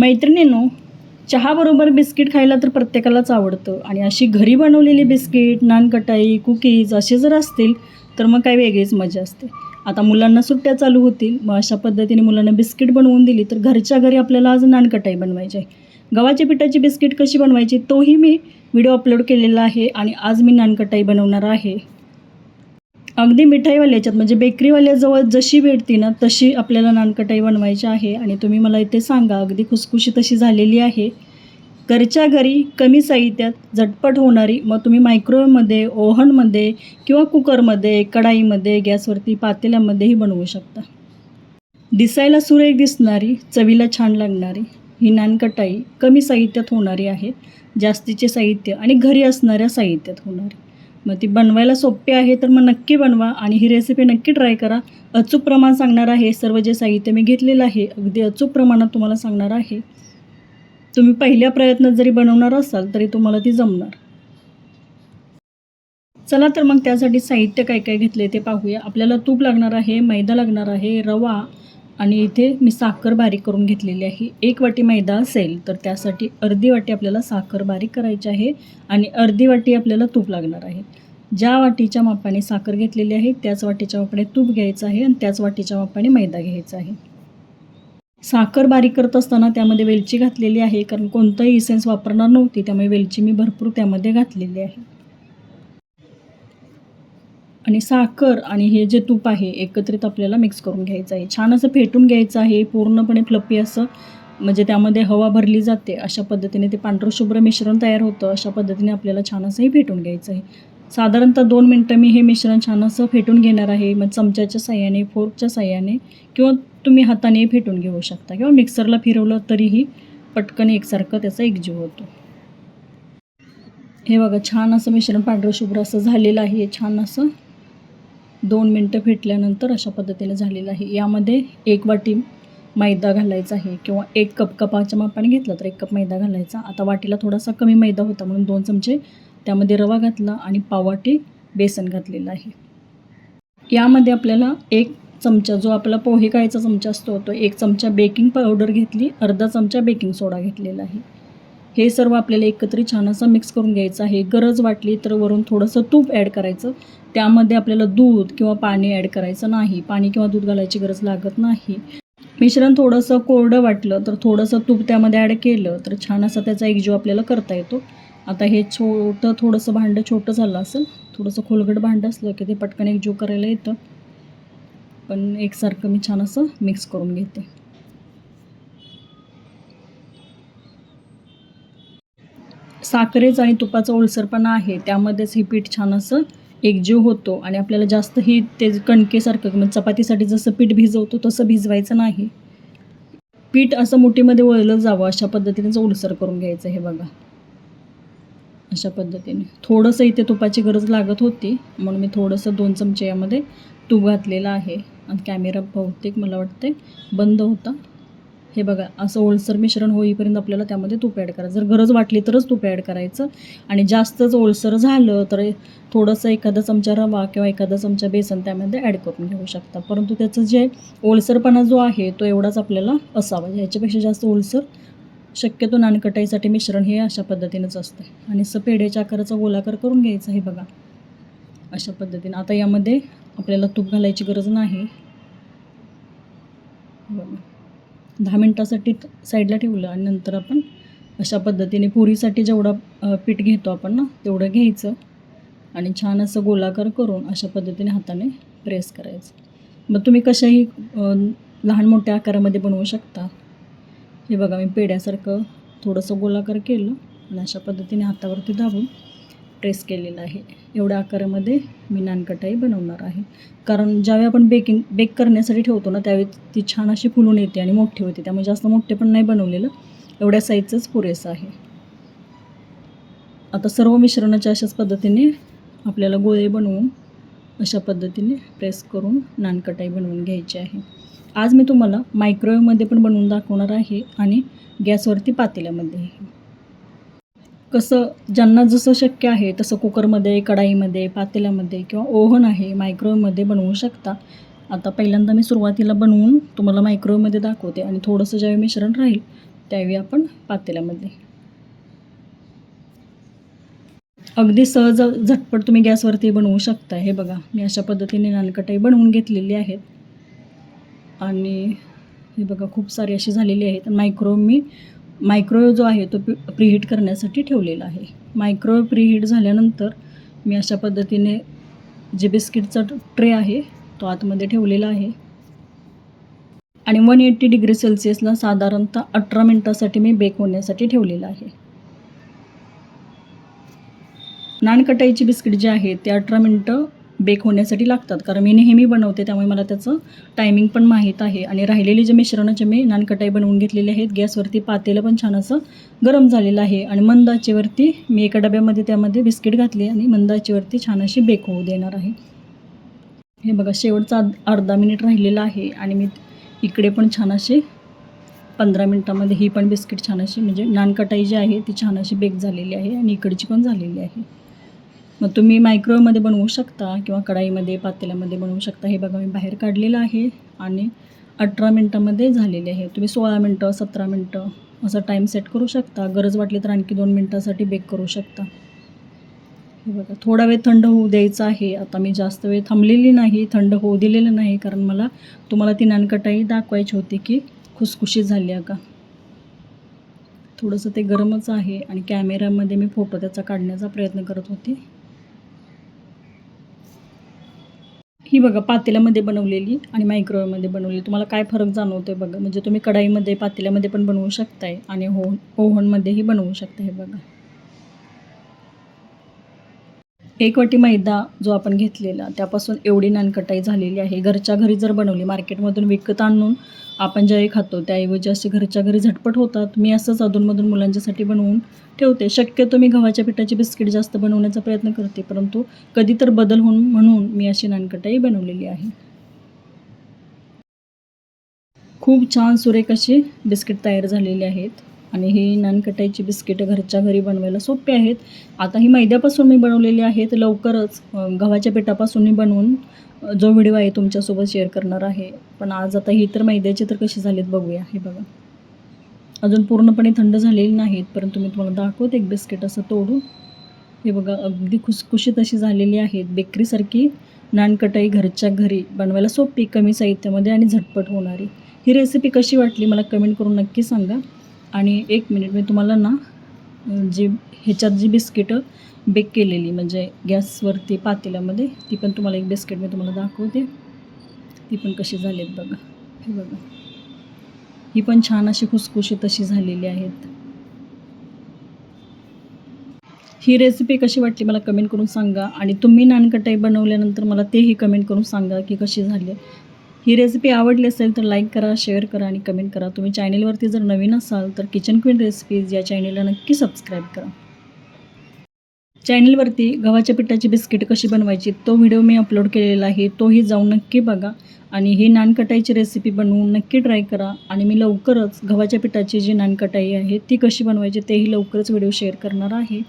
मैत्रिणींनो चहाबरोबर बिस्किट खायला तर प्रत्येकालाच आवडतं. आणि अशी घरी बनवलेली बिस्किट नानकटाई कुकीज असे जर असतील तर मग काय वेगळीच मजा असते. आता मुलांना सुट्ट्या चालू होतील मग अशा पद्धतीने मुलांना बिस्किट बनवून दिली तर घरच्या घरी आपल्याला आज नानकटाई बनवायची आहे. गव्हाच्या पिठाची बिस्किट कशी बनवायची तोही मी व्हिडिओ अपलोड केलेला आहे आणि आज मी नानकटाई बनवणार आहे. अगदी मिठाईवाल्याच्यात म्हणजे बेकरीवाल्याजवळ जशी भेटते ना तशी आपल्याला नानकटाई बनवायची आहे. आणि तुम्ही मला इथे सांगा अगदी खुसखुशी तशी झालेली आहे. घरच्या घरी कमी साहित्यात झटपट होणारी मग तुम्ही मायक्रोवेव्हमध्ये ओव्हनमध्ये किंवा कुकरमध्ये कढाईमध्ये गॅसवरती पातेल्यामध्येही बनवू शकता. दिसायला सुरेख दिसणारी चवीला छान लागणारी ही नानकटाई कमी साहित्यात होणारी आहे. जास्तीचे साहित्य आणि घरी असणाऱ्या साहित्यात होणारी. मग ती बनवायला सोपी आहे तर मग नक्की बनवा आणि ही रेसिपी नक्की ट्राय करा. अचूक प्रमाण सांगणार आहे सर्व जे साहित्य मी घेतलेलं आहे अगदी अचूक प्रमाणात तुम्हाला सांगणार आहे. तुम्ही पहिल्या प्रयत्नात जरी बनवणार असाल तरी तुम्हाला ती जमणार. चला तर मग त्यासाठी साहित्य काय काय घेतले ते पाहूया. आपल्याला तूप लागणार आहे मैदा लागणार आहे रवा आणि इथे मी साखर बारीक करून घेतलेली आहे. एक वाटी मैदा असेल तर त्यासाठी अर्धी वाटी आपल्याला साखर बारीक करायची आहे आणि अर्धी वाटी आपल्याला तूप लागणार आहे. ज्या वाटीच्या मापाने साखर घेतलेली आहे त्याच वाटीच्या मापाने तूप घ्यायचं आहे आणि त्याच वाटीच्या मापाने मैदा घ्यायचा आहे. साखर बारीक करत असताना त्यामध्ये वेलची घातलेली आहे कारण कोणतंही इसेन्स वापरणार नव्हती त्यामुळे वेलची मी भरपूर त्यामध्ये घातलेली आहे. आणि साखर आणि हे जे तूप आहे एकत्रित आपल्याला मिक्स करून घ्यायचं आहे. छान असं फेटून घ्यायचं आहे पूर्णपणे फ्लपी असं. म्हणजे त्यामध्ये हवा भरली जाते अशा पद्धतीने ते पांढरशुभ्र मिश्रण तयार होतं अशा पद्धतीने आपल्याला छान असंही फेटून घ्यायचं आहे. साधारणतः दोन मिनटं मी हे मिश्रण छान असं फेटून घेणार आहे मग चमच्याच्या साह्याने फोर्कच्या साह्याने किंवा तुम्ही हाताने फेटून घेऊ शकता किंवा मिक्सरला फिरवलं तरीही पटकन एकसारखं त्याचा एकजीव होतो. हे बघा छान असं मिश्रण पांढरं शुभ्र असं झालेलं आहे छान असं दोन मिनटं फेटल्यानंतर अशा पद्धतीने झालेलं आहे. यामध्ये एक वाटी मैदा घालायचा आहे किंवा एक कप कपाच्या मापाने घेतला तर एक कप मैदा घालायचा. आता वाटीला थोडासा कमी मैदा होता म्हणून दोन चमचे त्यामध्ये रवा घातला आणि पाववाटी बेसन घातलेलं आहे. यामध्ये आपल्याला एक चमचा जो आपला पोहे कायचा चमचा असतो तो एक चमचा बेकिंग पावडर घेतली अर्धा चमचा बेकिंग सोडा घेतलेला आहे. हे सर्व आपल्याला एकत्रित छान असं मिक्स करून घ्यायचं आहे. गरज वाटली तर वरून थोडंसं तूप ॲड करायचं. त्यामध्ये आपल्याला दूध किंवा पाणी ॲड करायचं नाही. पाणी किंवा दूध घालायची गरज लागत नाही. मिश्रण थोडंसं कोरडं वाटलं तर थोडंसं तूप त्यामध्ये ॲड केलं तर छान असा त्याचा एकजीव आपल्याला करता येतो. आता हे छोटं थोडंसं भांडं छोटं झालं असेल थोडंसं खोलगट भांडं असलं की ते पटकन एकजीव करायला येतं. पण एकसारखं मी छान असं मिक्स करून घेते. साखरेचं आणि तुपाचा ओलसरपणा आहे. त्यामध्येच हे पीठ छान असं एकजीव होतो आणि आपल्याला जास्त ही ते कणकेसारखं म्हणजे चपातीसाठी जसं पीठ भिजवतो तसं भिजवायचं नाही. पीठ असं मुठीमध्ये वळलं जावं अशा पद्धतीनेच ओलसर करून घ्यायचं हे बघा. अशा पद्धतीने. थोडंसं इथे तुपाची गरज लागत होती म्हणून मी थोडंसं दोन चमचे यामध्ये तूप घातलेलं आहे. आणि कॅमेरा बहुतेक मला वाटते बंद होता. हे बघा असं ओलसर मिश्रण होईपर्यंत आपल्याला त्यामध्ये तूप ॲड करायचं. जर गरज वाटली तरच तूप ॲड करायचं. आणि जास्तच ओलसर झालं तर थोडंसं एखादा चमचा रवा किंवा एखादा चमचा बेसन त्यामध्ये ॲड करून घेऊ शकता. परंतु त्याचं जे ओलसरपणा जो आहे तो एवढाच आपल्याला असावा. ह्याच्यापेक्षा जास्त ओलसर शक्यतो नानकटाईसाठी मिश्रण हे अशा पद्धतीनंच असतं. आणि असं पेढ्याच्या आकाराचा गोलाकार करून घ्यायचा हे बघा. अशा पद्धतीनं. आता यामध्ये आपल्याला तूप घालायची गरज नाही. बघा. दहा मिनटासाठी साईडला ठेवलं आणि नंतर आपण अशा पद्धतीने पुरीसाठी जेवढा पीठ घेतो आपण ना तेवढं घ्यायचं. आणि छान असं गोलाकार करून अशा पद्धतीने हाताने प्रेस करायचं. मग तुम्ही कशाही लहान मोठ्या आकारामध्ये बनवू शकता. हे बघा मी पेड्यासारखं थोडंसं गोलाकार केलं आणि अशा पद्धतीने हातावरती दाबून प्रेस केलेलं आहे. एवढ्या आकारामध्ये मी नानकटाई बनवणार आहे. कारण ज्यावेळी आपण बेकिंग बेक करण्यासाठी ठेवतो ना त्यावेळी ती छान अशी फुलून येते आणि मोठी होते. त्यामुळे जास्त मोठे पण नाही बनवलेलं. एवढ्या साईजचंच पुरेसं आहे. आता सर्व मिश्रणाच्या अशाच पद्धतीने आपल्याला गोळे बनवून अशा पद्धतीने प्रेस करून नानकटाई बनवून घ्यायची आहे. आज मी तुम्हाला मायक्रोवेवमध्ये पण बनवून दाखवणार आहे आणि गॅसवरती पातेल्यामध्येही कसं ज्यांना जसं शक्य आहे तसं कुकरमध्ये कढाईमध्ये पातेल्यामध्ये किंवा ओव्हन आहे मायक्रोवेवमध्ये बनवू शकता. आता पहिल्यांदा मी सुरुवातीला बनवून तुम्हाला मायक्रोवेवमध्ये दाखवते आणि थोडंसं ज्यावेळी मिश्रण राहील त्यावेळी आपण पातेल्यामध्ये. अगदी सहज झटपट तुम्ही गॅसवरती बनवू शकता. हे बघा मी अशा पद्धतीने नानकटाई बनवून घेतलेली आहेत. आणि हे बघा खूप सारी अशी झालेली आहेत. मायक्रोवेव मी मायक्रोवेव्ह जो आहे तो प्री प्रीहीट करण्यासाठी ठेवलेला आहे. मायक्रोवेव्ह प्रीहीट झाल्यानंतर मी अशा पद्धतीने जे बिस्किटचा ट्रे आहे तो आतमध्ये ठेवलेला आहे. आणि वन एट्टी डिग्री सेल्सिअसला साधारणतः अठरा मिनटासाठी मी बेक होण्यासाठी ठेवलेलं आहे. नानकटाईची बिस्किट जे आहे ते अठरा मिनटं बेक होण्यासाठी लागतात. कारण मी नेहमी बनवते त्यामुळे मला त्याचं टायमिंग पण माहीत आहे. आणि राहिलेली जे मिश्रणाचे मी नानकटाई बनवून घेतलेले आहेत गॅसवरती पातेलं पण छान असं गरम झालेलं आहे. आणि मंदचेवरती मी एका डब्यामध्ये त्यामध्ये बिस्किट घातले आणि मंदाचेवरती छान अशी बेक होऊ देणार आहे. हे बघा शेवटचा अर्धा मिनिट राहिलेला आहे. आणि मी इकडे पण छान असे पंधरा मिनटामध्ये ही पण बिस्किट छान अशी म्हणजे नानकटाई जी आहे ती छान अशी बेक झालेली आहे. आणि इकडची पण झालेली आहे. मग तुम्ही मायक्रोवेव्हमध्ये बनवू शकता किंवा कढाईमध्ये पातेल्यामध्ये बनवू शकता. हे बघा मी बाहेर काढलेलं आहे आणि अठरा मिनटामध्ये झालेले आहे. तुम्ही सोळा मिनटं सतरा मिनटं असा टाईम सेट करू शकता. गरज वाटली तर आणखी दोन मिनटासाठी बेक करू शकता. हे बघा थोडा वेळ थंड होऊ द्यायचा आहे. आता मी जास्त वेळ थांबलेली नाही थंड होऊ दिलेलं नाही कारण मला तुम्हाला ती नानकटाई दाखवायची होती की खुसखुशी झाली आहे का. थोडंसं ते गरमच आहे आणि कॅमेऱ्यामध्ये मी फोटो त्याचा काढण्याचा प्रयत्न करत होते. ही बघा पातेल्यामध्ये बनवलेली आणि मायक्रोवेव्हमध्ये बनवलेली. तुम्हाला काय फरक जाणवतो बघा? म्हणजे तुम्ही कढाईमध्ये पातेल्यामध्ये पण बनवू शकताय आणि हो ओव्हनमध्येही बनवू शकता हे बघा. एक वाटी मैदा जो आपण घेतलेला त्यापासून एवढी नानकटाई झालेली आहे. घरच्या घरी जर बनवली मार्केटमधून विकत आणून आपण ज्यावेळी खातो त्याऐवजी असे घरच्या घरी झटपट होतात. मी असंच अधूनमधून मुलांच्यासाठी बनवून ठेवते. शक्यतो मी गव्हाच्या पिठाची बिस्किट जास्त बनवण्याचा प्रयत्न करते परंतु कधी तर बदल होऊन म्हणून मी अशी नानकटाई बनवलेली आहे. खूप छान सुरेख अशी बिस्किट तयार झालेली आहेत. आणि ही नानकटाईची बिस्किटं घरच्या घरी बनवायला सोपी आहेत. आता ही मैद्यापासून मी बनवलेली आहेत. लवकरच गव्हाच्या पिठापासून मी बनवून जो व्हिडिओ आहे तुमच्यासोबत शेअर करणार आहे. पण आज आता ही तर मैद्याची तर कशी झालीत बघूया. हे बघा. अजून पूर्णपणे थंड झालेली नाहीत परंतु मी तुम्हाला दाखवते एक बिस्किट असं तोडून. हे बघा अगदी खुसखुशीत अशी झालेली आहेत. बेकरीसारखी नानकटाई घरच्या घरी बनवायला सोपी कमी साहित्यामध्ये आणि झटपट होणारी. ही रेसिपी कशी वाटली मला कमेंट करून नक्की सांगा. आणि एक मिनिट मी तुम्हाला ना जी ह्याच्यात जी बिस्किटं बेक केलेली म्हणजे गॅसवरती पातेल्यामध्ये ती पण तुम्हाला एक बिस्किट मी तुम्हाला दाखवते. ती पण कशी झाली आहेत बघा. हे बघा. ही पण छान अशी खुसखुशीत अशी झालेली आहेत. ही रेसिपी कशी वाटली मला कमेंट करून सांगा. आणि तुम्ही नानकटाई बनवल्यानंतर मला तेही कमेंट करून सांगा की कशी झाली. ही रेसिपी आवडली असेल तर लाईक करा शेअर करा आणि कमेंट करा. तुम्ही चॅनेलवरती जर नवीन असाल तर किचन क्वीन रेसिपीज या चॅनेलला नक्की सबस्क्राईब करा. चॅनेलवरती गव्हाच्या पिठाची बिस्किट कशी बनवायची तो व्हिडिओ मी अपलोड केलेला आहे तोही जाऊन नक्की बघा. आणि ही नानकटाईची रेसिपी बनवून नक्की ट्राय करा. आणि मी लवकरच गव्हाच्या पिठाची जी नानकटाई आहे ती कशी बनवायची तेही लवकरच व्हिडिओ शेअर करणार आहे.